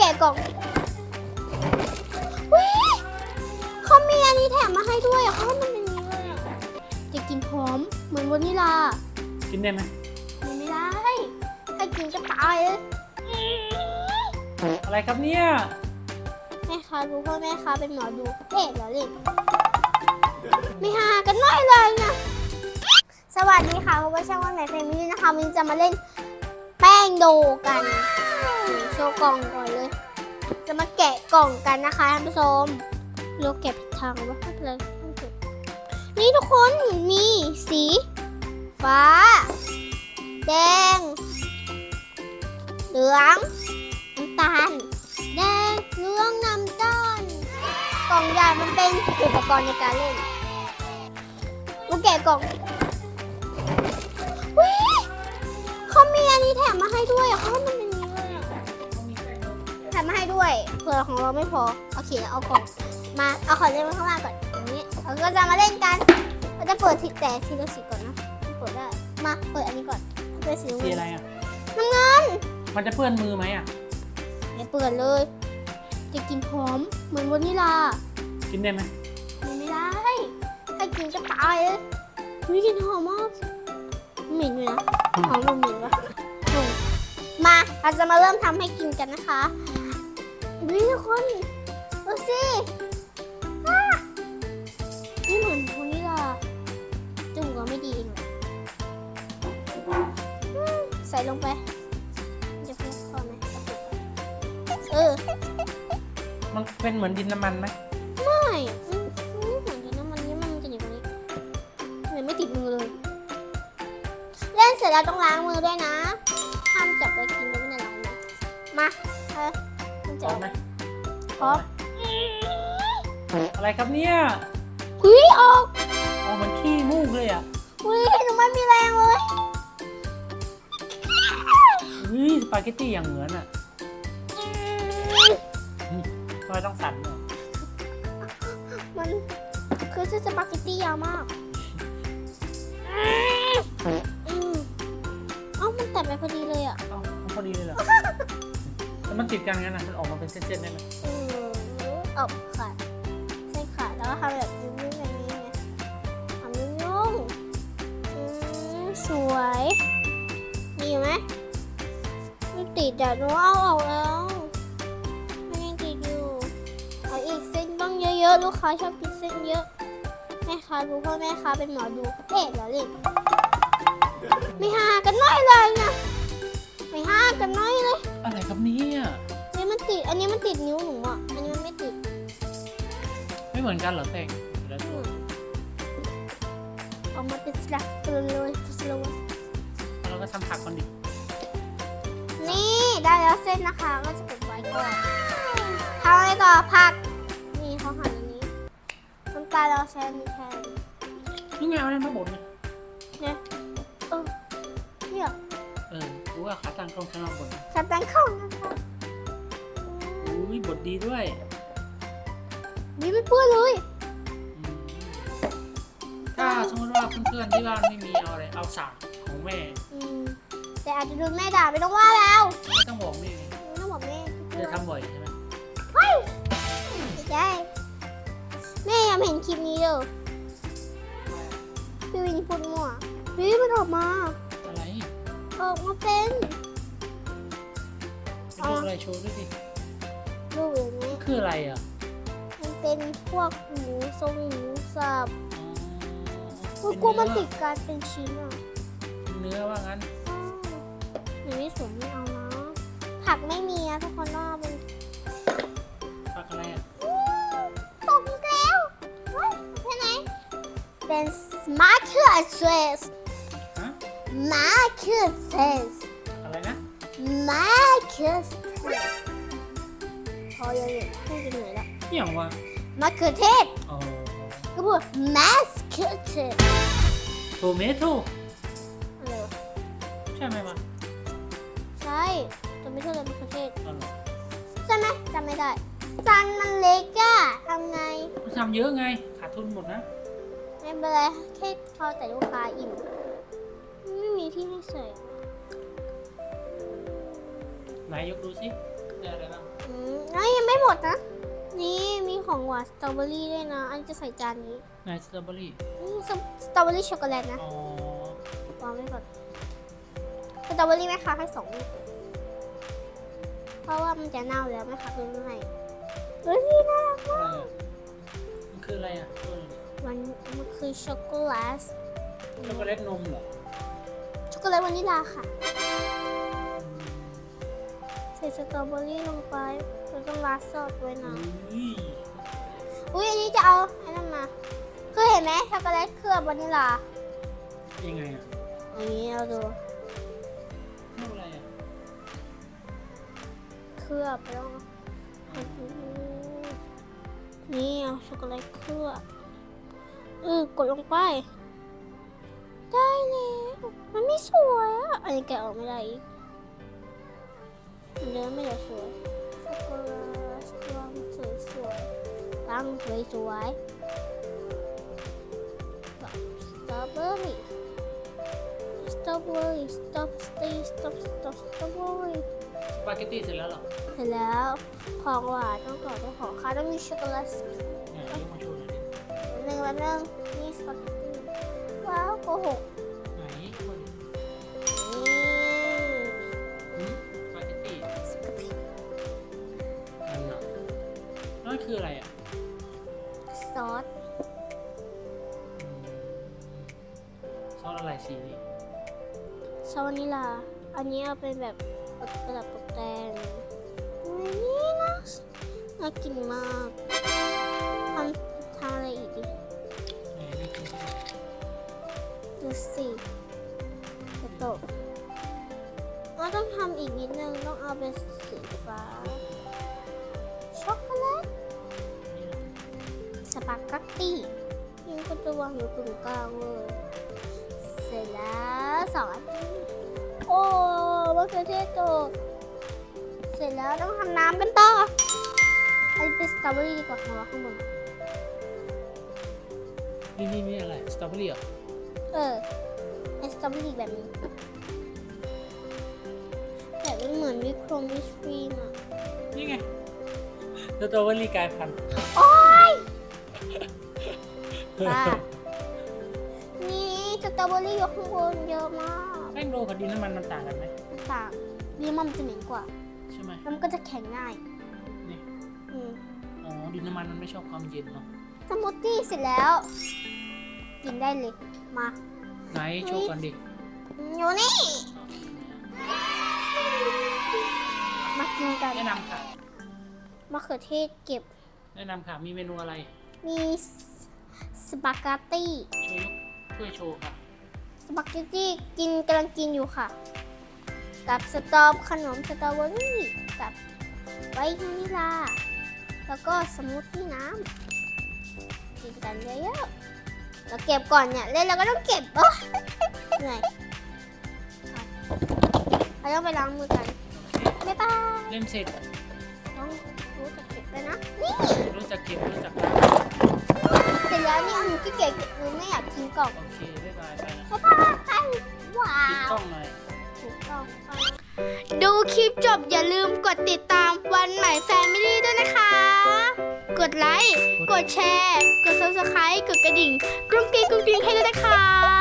แกะกล่องวิเขามีอันนี้แถมมาให้ด้วยอะเขาให้มันเป็นอย่างนี้เลยอะจะกินหอมเหมือนวานิลากินได้ไหมมันไม่ได้ถ้ากินจะตายเลยอะไรครับเนี่ยแม่ค้ารู้ว่าแม่ค้าเป็นหมอดูเอ๊ะเหรอเล่นไม่หากันน้อยเลยนะสวัสดีค่ะพบกับช่างวันใหม่เฟมิลี่นะคะวันนี้จะมาเล่นแป้งโดกันนี่โชว์กล่องก่อนเลย จะมาแกะกล่องกันนะคะท่านผู้ชมเราแกะผิดทางวะไม่เป็นไรไม่เป็นไรนี่ทุกคนมีสี ฟ้า แดง เหลืองน้ำตาล แดงเหลืองน้ำตาลกล่องใหญ่มันเป็นอุปกรณ์ในการเล่นลูกแกะกล่องวิเขามีอันนี้แถมมาให้ด้วยเขามันเป็น แถมมาให้ด้วยเผื่อของเราไม่พอโอเคเอากล่องมาเอาของเล่นมาข้างล่างก่อนอย่างนี้เราก็จะมาเล่นกันเราจะเปิดทีแต่ทีละสีก่อนนะเปิดได้มาเปิดอันนี้ก่อนเปิดสีน้ำสีเงินอะไรอะน้ำเงินมันจะเปื้อนมือไหมอะไม่เปิดเลย จะกินหอมเหมือนวานิลากินได้ไหมมันไม่ได้ถ้ากินจะตายเลยวิกินหอมมากเหม็นอยู่นะหอมเหม็นวะอืมมาเราจะมาเริ่มทำให้กินกันนะคะ วิทุกคนดูสิอะนี่เหมือนวานิลาจุ่มก็ไม่ดีเองเลยอืมใส่ลงไป จะเพิ่มพอไหมเออ มันเป็นเหมือนดินน้ำมันไหมไม่อืมไม่เหมือนกันนะมันนี้มันจะอยู่ตรงนี้มันไม่ติดมือเลย เล่นเสร็จแล้วต้องล้างมือด้วยนะ ห้ามจับไปกินโดยไม่ได้ล้างมือมา เออมันพจะ ร้อมไหมพร้อมอะไรครับเนี่ยหุยออกออกเหมือนขี้มูกเลยอะหุยหนูไม่มีแรงเลยเฮ้ยสปาเกตตี้อย่างเหมือนอะทำไมต้องสั่นเนี่ยมันคือเส้นสปาเกตตี้ยาวมากอืมเอ้ามันตัดไปพอดีเลยอะเอ้ามันพอดีเลยเหรอแล้วมันติดกันงั้นอะมันออกมาเป็นเส้นๆได้ไหมเออเอาขาดใช่ขาดแล้วก็ทำแบบยุ่งๆแบบนี้ไงทำยุ่งๆอืมสวยมีไหมไม่ติดอะหนูเอาออกแล้วมันยังติดอยู่เอาอีกเส้นต้องเยอะๆลูกค้าชอบกินเส้นเยอะแม่ค้ารู้ว่าแม่ค้าเป็นหมอดูเอ๊ะเหรอเล่นไม่หากันน้อยเลยนะไม่หากันน้อยเลย อะไรครับเนี่ย นี่มันติด อันนี้มันติดนิ้วหนูอะ ไม่เหมือนกันเหรอเต่งแล้วอืมออกมาเป็นสลักตัวเลยสโลว์เราก็ทำผักก่อนดินี่ได้แล้วเส้นนะคะก็จะเก็บไว้ก่อนทำอะไรต่อผัก นี่เขาหั่นอันนี้น้ำตาลเราใช้อันนี้แทนนี่ไงเอาอะไรมาบดเนี่ยเนี่ยเออเนี่ยเออรู้ว่าขาตั้งกล้องข้างนอกบดนะสแตนข้องนะคะอืมอุ้ยบดดีด้วย นี่ไม่เปื้อนเลยอืมถ้าสมมติว่าเพื่อนๆที่บ้านไม่มีเอาอะไรเอาสากของแม่อืม แต่อาจจะโดนแม่ด่าไม่ต้องว่าแล้วไม่ต้องบอกแม่ไม่ต้องบอกแม่เธอทำบ่อยใช่ไหมไม่ใช่แม่ยังไม่เห็นคลิปนี้เลยพี่วินพูดมั่วพี่มันออกมา อะไรออกมาเป็นเป็นรูปอะไรโชว์ด้วยดิรูปอย่างนี้คืออะไรอะมัน เป็นพวกหมูทรงหมูสับอ๋อกูกลัวมันติดการเป็นชิ้นอะเป็นเนื้อว่างั้นอ้าวหนูไม่สวยไม่เอานะผักไม่มีนะทุกคนว่าเป็นผักอะไรอะตกอีกแล้วเฮ้ยไปไหนเป็นมาร์เคือเซสฮะมาร์เคือเซสอะไรนะมาร์เคือเซสพอยังอยู่พูดกันเหนื่อยแล้วอหย่างวะ มะเขือเทศอ๋อก็พูดมาสเขือเทศโทเมโตอะไรวะใช่ไหมวะใช่จะไม่ใช่เลยมะเขือเทศเอาเหรอใช่ไหมจำไม่ได้จานมันเล็กอะทำไงมันทำเยอะไง ขาดทุนหมดนะ ไม่เป็นไรแค่พอแต่ลูกค้าอิ่มไม่มีที่ให้ใส่ไหนยกดูสิได้อะไรบ้างอืหมดนะ นี่มี ของหวานสตรอเบอรี่ด้วยนะ อันจะใส่จานนี้นายสตรอเบอรี่นี่สสตรอเบอรี่ช็อกโกแลตนะอ๋อวางไว้ก่อนสตรอเบอรี่แม่ค้าให้สองลูกเพราะว่ามันจะเน่าแล้วแม่ค้าคือไม่ให้เฮ้ยน่ารักอะไรมากอะมันคืออะไรอะช่วยหน่อยดิมันมันคือช็อกโกแลตช็อกโกแลตนมเหรอช็อกโกแลตวานิลลาค่ะใส่สตรอเบอรี่ลงไปแล้วต้องราดซอสด้วยนะ อุ้ยอุ้ยอันนี้จะเอาไอ้นั่นมา คือเห็นไหมช็อกโกแลตเคลือบวานิลลายังไงอะอันนี้เราดูรูปอะไรอะเคลือบไปแล้วนะนี่เอาช็อกโกแลตเคลือบเออกดลงไป ได้แล้วมันไม่สวยอะอันนี้แกะออกไม่ได้อีกมันเดินไม่ได้สวยช็อกโกแลต ตั้งสวยสวยสตรอเบอรี่สตรอเบอรี่สตรอสตรีสตรอสตรอสตรอเบอรี่สปาเกตตี้เสร็จแล้วเหรอเสร็จแล้วของหวานต้องต่อด้วยของข้าวต้องมีช็อกโกแลตเนี่ยยกมาโชว์หน่อยดิหนึ่งวันหนึ่งนี่สปาเกตตี้ว้าวโกหกไหนช่วยดินี่หืมสปาเกตตี้สปาเกตตี้นั่นน่ะนั่นคืออะไรอะ สอะไรสีนี้ซอสวานิลา อันนี้เอาเป็นแบบประดับตกแต่งนี่นะน่ากินมากทำทำอะไรอีกดิไหนไม่กินดูสิกระตกเราต้องทำอีกนิดนึง ต้องเอาเป็นสีฟ้า ช็อกโกแลตนี่นะสปาเกตตี้นี่ก็จะวางอยู่ตรงกลางเลย เสร็จแล้วสองอันโอ้มะเขือเทศตกเสร็จแล้วต้องทำน้ำกันต่ออันนี้เป็นสตรอเบอรี่ดีกว่าเพราะว่าข้างบนนี่นี่นี่อะไรสตรอเบอรี่เหรอเออเป็นสตรอเบอรี่แบบนี้แต่มันเหมือนวิครมวิสครีมอะนี่ไงสตรอเบอรี่กลายพันธุ์โอ๊ยป้านี่ส ตรอเบอรี่อยู่ข้างบนเยอะมากแป้งโรกับดินน้ำมันมันต่างกันไหมต่างนี่มันจะเหม็นกว่าใช่ไหมแล้วมันก็จะแข็งง่ายนี่อืมอ๋อดินน้ำมันมันไม่ชอบความเย็นเนาะสมูทตี้เสร็จแล้ว กินได้เลยมาไหนโชว์ก่อนดิอยู่นี่มากินกันแนะนำค่ะมะเขือเทศเก็บ แนะนำค่ะมีเมนูอะไร มีสปาเกตตี้ช่วยยกช่วยโชว์ค่ะส ปาเกตตี้กินกำลังกินอยู่ค่ะ กับสตรอปขนมสตรอเบอรี่กับไวท์วานิลา แล้วก็สมูทตี้น้ำกินกันเยอะๆเราเก็บก่อนเนี่ยเล่นเราก็ต้องเก็บเออเหนื่อยเราต้องไปล้างมือกันบ๊ายบายเล่นเสร็จต้องรู้จักเก็บด้วยนะนี่ รู้จักเก็บรู้จัก เสร็จแล้วนี่เอาหนูที่เก็บหนูไม่อยากทิ้งกล่องโอเคบ๊ายบายไปนะบ๊ายบายว้าปิดวกล้องหน่อย ถูกต้องดูคลิปจบอย่าลืมกดติดตามวันใหม่แฟมิลี่ด้วยนะคะ กดไลค์ กดแชร์ กด subscribe กดกระดิ่ง กรุ้งกริ้งกรุ้งกริ้งให้ด้วยนะคะ